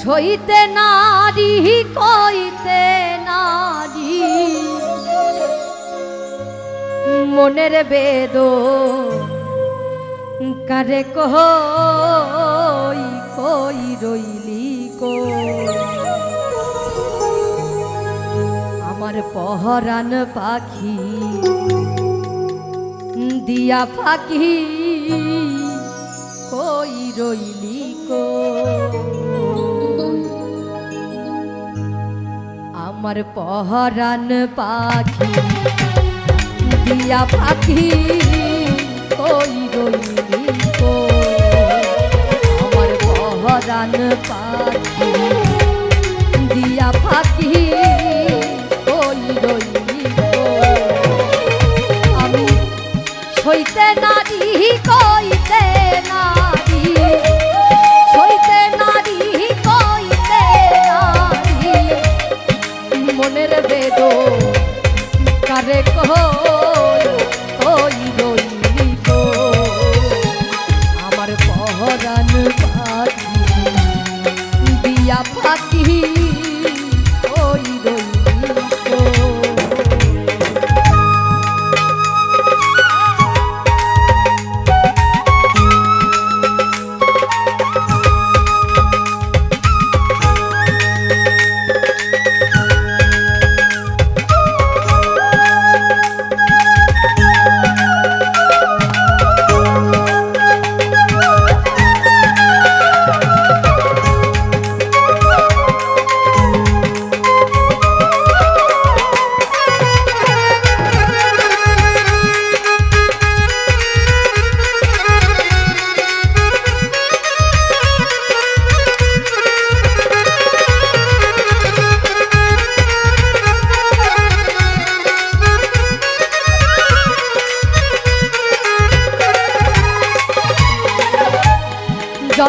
সইতে নারী, কইতে নারী। মনের বেদ কারে কই কই রইলি কো? আমার পহরান পাখি দিয়া পাখি কই রইলি আমার পহরান পাখি দিয়া পাখি কই রইলি আমার পহরান পাখি।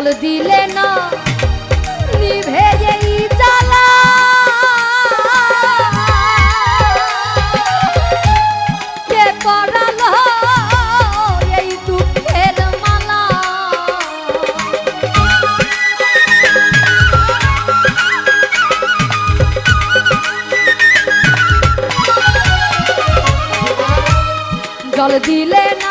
জল দিলে না নিভে এই জ্বালা। কে পড়ালো এই দুঃখের মালা? জল দিলে না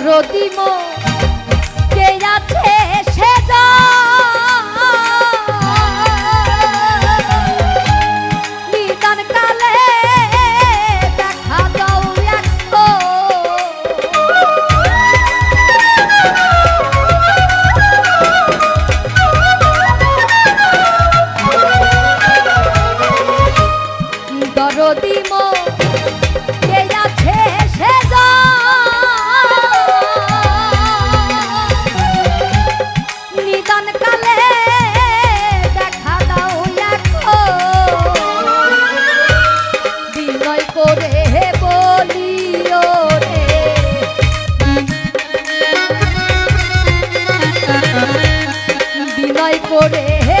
দরদিম কে বিনয় করে হে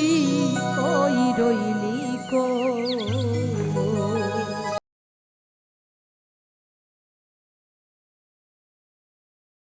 ওই রইলি